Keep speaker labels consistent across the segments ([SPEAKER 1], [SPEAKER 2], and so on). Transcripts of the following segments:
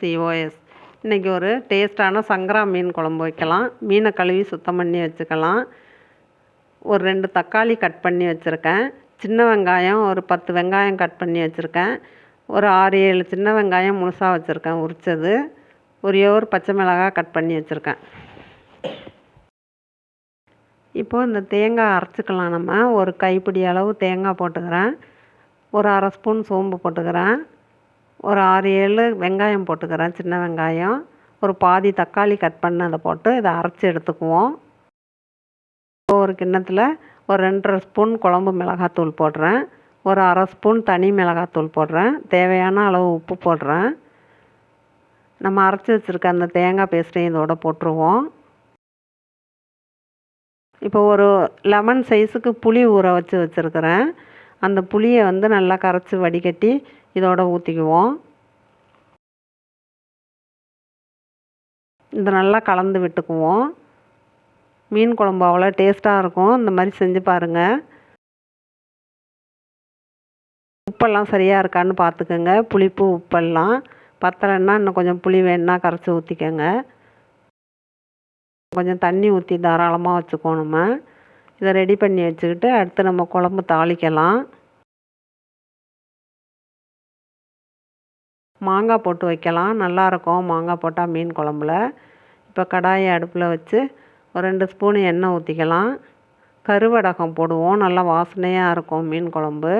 [SPEAKER 1] COS இன்றைக்கி ஒரு டேஸ்ட்டான சங்கரா மீன் குழம்பு வைக்கலாம். மீனை கழுவி சுத்தம் பண்ணி வச்சுக்கலாம். ஒரு ரெண்டு தக்காளி கட் பண்ணி வச்சுருக்கேன். சின்ன வெங்காயம் ஒரு பத்து வெங்காயம் கட் பண்ணி வச்சுருக்கேன். ஒரு ஆறு ஏழு சின்ன வெங்காயம் முழுசாக வச்சுருக்கேன் உரித்தது ஒரே ஒரு பச்சை மிளகாய் கட் பண்ணி வச்சுருக்கேன். இப்போது இந்த தேங்காய் அரைச்சிக்கலாம் நம்ம. ஒரு கைப்பிடி அளவு தேங்காய் போட்டுக்கிறேன். ஒரு அரை ஸ்பூன் சோம்பு போட்டுக்கிறேன். ஒரு ஆறு ஏழு வெங்காயம் போட்டுக்கிறேன் சின்ன வெங்காயம். ஒரு பாதி தக்காளி கட் பண்ணதை போட்டு இதை அரைச்சி எடுத்துக்குவோம். ஒரு கிண்ணத்தில் ஒரு ரெண்டரை ஸ்பூன் குழம்பு மிளகாத்தூள் போடுறேன். ஒரு அரை ஸ்பூன் தனி மிளகாத்தூள் போடுறேன். தேவையான அளவு உப்பு போடுறேன். நம்ம அரைச்சி வச்சுருக்க அந்த தேங்காய் பேஸ்ட்டையும் இதோட போட்டுருவோம். இப்போ ஒரு லெமன் சைஸுக்கு புளி ஊற வச்சு வச்சுருக்கிறேன். அந்த புளியை வந்து நல்லா கரைச்சி வடிகட்டி இதோட ஊற்றிக்குவோம் இதை நல்லா கலந்து விட்டுக்குவோம். மீன் குழம்பு அவ்வளோ டேஸ்ட்டாக இருக்கும். இந்த மாதிரி செஞ்சு பாருங்கள் உப்பெல்லாம் சரியாக இருக்கான்னு பார்த்துக்கோங்க புளிப்பு உப்பெல்லாம் பத்தலைன்னா இன்னும் கொஞ்சம் புளி வேணுன்னா கரைச்சி ஊற்றிக்கோங்க கொஞ்சம் தண்ணி ஊற்றி தாராளமாக வச்சுக்கோணுமா. இதை ரெடி பண்ணி வச்சுக்கிட்டு அடுத்து நம்ம குழம்பு தாளிக்கலாம். மாங்காய் போட்டு வைக்கலாம். நல்லாயிருக்கும் மாங்காய் போட்டால் மீன் குழம்புல. இப்போ கடாயை அடுப்பில் வச்சு ஒரு ரெண்டு ஸ்பூன் எண்ணெய் ஊற்றிக்கலாம் கருவடகம் போடுவோம். நல்லா வாசனையாக இருக்கும் மீன் குழம்பு.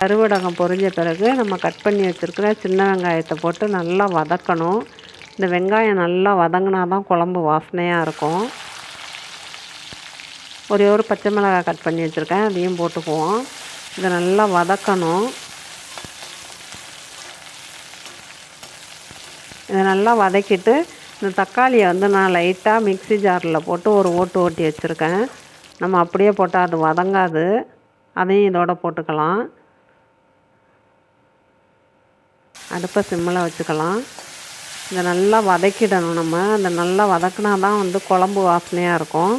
[SPEAKER 1] கருவடகம் பொரிஞ்ச பிறகு நம்ம கட் பண்ணி வச்சுருக்கிற சின்ன வெங்காயத்தை போட்டு நல்லா வதக்கணும். இந்த வெங்காயம் நல்லா வதங்கினா தான் குழம்பு வாசனையாக இருக்கும். ஒரே ஒரு பச்சை மிளகாய் கட் பண்ணி வச்சுருக்கேன். அதையும் போட்டுக்குவோம். இதை நல்லா வதக்கணும். இதை நல்லா வதக்கிட்டு இந்த தக்காளியை வந்து நான் லைட்டாக மிக்ஸி ஜாரில் போட்டு ஒரு ஓட்டு ஓட்டி வச்சுருக்கேன். நம்ம அப்படியே போட்டால் அது வதங்காது. அதையும் இதோட போட்டுக்கலாம். அடுப்பை சிம்மில் வச்சுக்கலாம். இதை நல்லா வதக்கிடணும் நம்ம. அந்த நல்லா வதக்கினா தான் வந்து குழம்பு வாசனையாக இருக்கும்.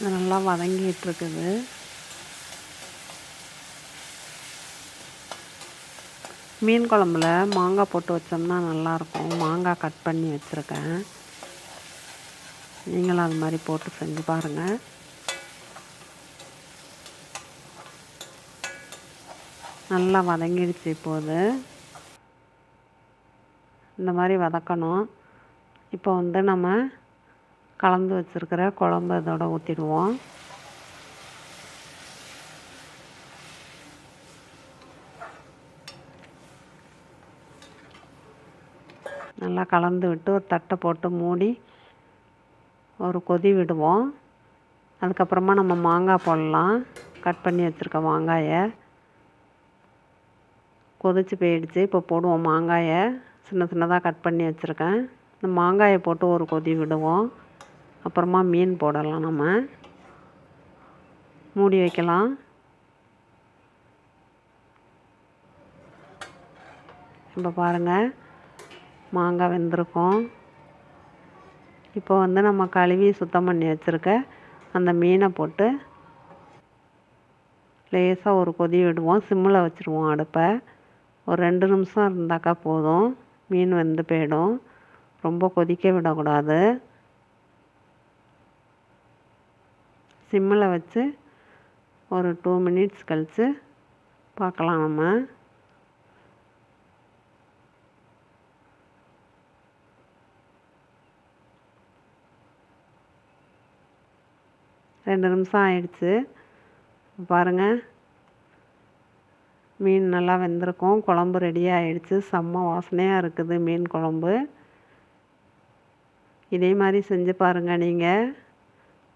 [SPEAKER 1] இது நல்லா வதங்கிட்டுருக்குது. மீன் குழம்புல மாங்காய் போட்டு வச்சோம்னா நல்லாயிருக்கும். மாங்காய் கட் பண்ணி வச்சுருக்கேன். நீங்களும் அது மாதிரி போட்டு செஞ்சு பாருங்கள் நல்லா வதங்கிடுச்சு இப்போது. இந்த மாதிரி வதக்கணும். இப்போ வந்து நம்ம கலந்து வச்சுருக்கிற குழம்பு இதோட ஊற்றிடுவோம் நல்லா கலந்து விட்டு ஒரு தட்டை போட்டு மூடி ஒரு கொதி விடுவோம். அதுக்கப்புறமா நம்ம மாங்காய் போடலாம். கட் பண்ணி வச்சுருக்க மாங்காயை கொதிச்சு போயிடுச்சு. இப்போ போடுவோம் மாங்காயை. சின்ன சின்னதாக கட் பண்ணி வச்சுருக்கேன். இந்த மாங்காயை போட்டு ஒரு கொதி விடுவோம். அப்புறமா மீன் போடலாம் நம்ம. மூடி வைக்கலாம். இப்போ பாருங்கள் மாங்காய் வெந்திருக்கும். இப்போ வந்து நம்ம கழுவி சுத்தம் பண்ணி வச்சுருக்க அந்த மீனை போட்டு லேசாக ஒரு கொதி விடுவோம். சிம்மில் வச்சுருவோம் அடுப்பை. ஒரு ரெண்டு நிமிஷம் இருந்தாக்கா போதும். மீன் வெந்து போயிடும். ரொம்ப கொதிக்க விடக்கூடாது. சிம்மில் வச்சு ஒரு டூ மினிட்ஸ் கழித்து பார்க்கலாம் நம்ம. ரெண்டு நிமிஷம் ஆயிடுச்சு. பாருங்கள் மீன் நல்லா வெந்திருக்கும். குழம்பு ரெடி ஆகிடுச்சு செம்ம வாசனையாக இருக்குது மீன் குழம்பு. இதே மாதிரி செஞ்சு பாருங்கள் நீங்கள்